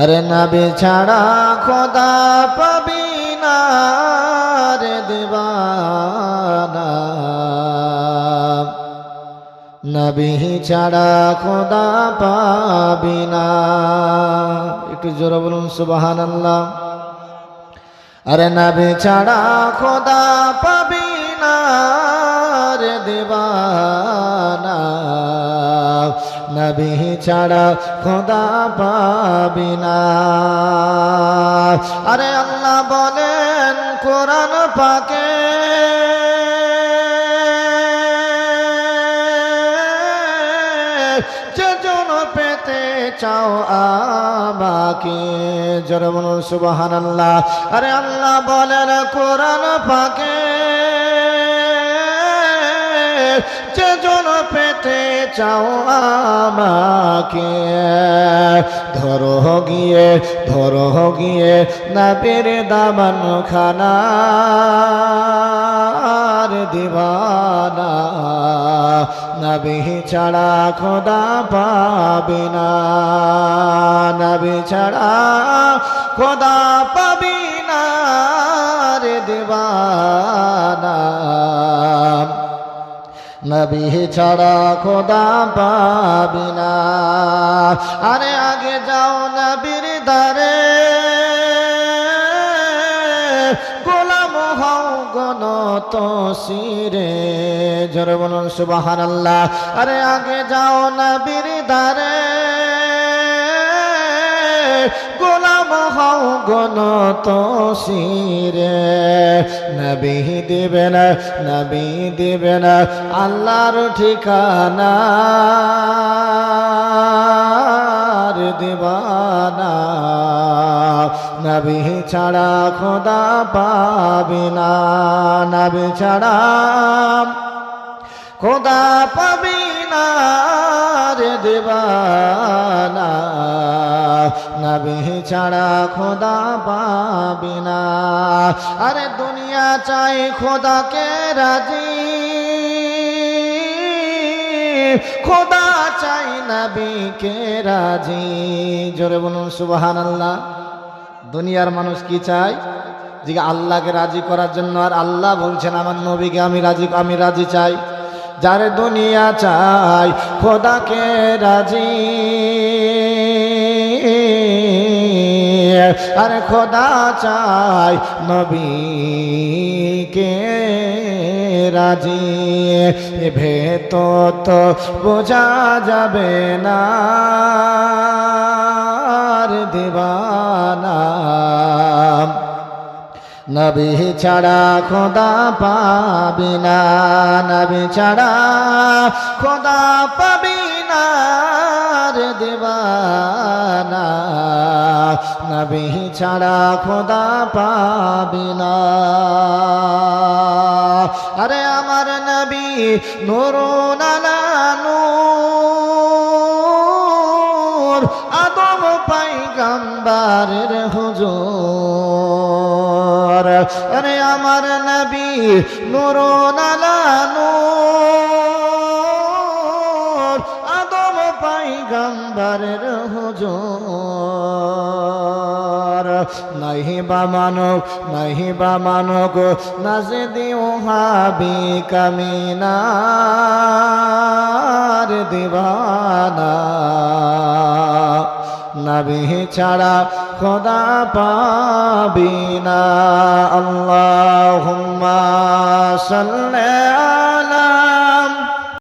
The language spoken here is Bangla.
আরে নবী ছাড়া খোদা পাবি না রে দিবানা। নবী ছাড়া খোদা পাবি না। একটু জোরে বলুন সুবাহান আল্লাহ আরে নবী ছাড়া খোদা পাবি না রে দিবানা। নবী ছাড়া খোদা পাবি না। আরে আল্লাহ বলেন, কোরআন পাকে। চাও আরে আল্লাহ বলেন, কোরআন পাকে। চাও আমাকে। ধরো গিয়ে ধরো গিয়ে নাবির দামান খানার দিবানা। নবী ছাড়া খোদা পাবি না। নবী ছাড়া খোদা পাবি না রে দিবানা নবী ছাড়া খোদা পাবি না। আরে আগে যাও নবীর দারে গোলাম হও গণত শিরে জোরে বলুন সুবাহান আল্লাহ আরে আগে যাও নবীর দারে গোলাম হও গণত শিরে নবী দেবে না, নবী দেবে না, আল্লাহর ঠিকানা দিবানা। নবী ছাড়া খোদা পাবি না, নবী ছাড়া খোদা পাবি না রে দেবানা। নবী ছাড়া খোদা পাবি না। আরে দুনিয়া চাই খোদাকে রাজি। খোদা চাই নবীকে রাজি। জোরে বলুন সুবাহান আল্লাহ দুনিয়ার মানুষ কি চায়? যে আল্লাহকে রাজি করার জন্য, আর আল্লাহ বলছেন, আমার নবীকে আমি রাজি আমি রাজি চাই। যারে দুনিয়া চাই, খোদাকে রাজি। আরে খোদা চাই নবীকে রাজি। ভেত তো বোঝা যাবে না। দিবানা। নবী ছাড়া খোদা পাবি না। নবী ছাড়া খোদা পাবি না। দেবানা। নবী ছাড়া খোদা পাবি না। আরে আমার নবী নুরুন আলা নূর আদম পাইগাম্বারের হুজুর। আরে আমার নবী নুরুন আলা নাহি বা মানব, নাহি বা মানব নাজে দিও হাবি কামিনার দিবানা। নবী ছাড়া খোদা পাবি না। আল্লাহুম্মা সাল্লি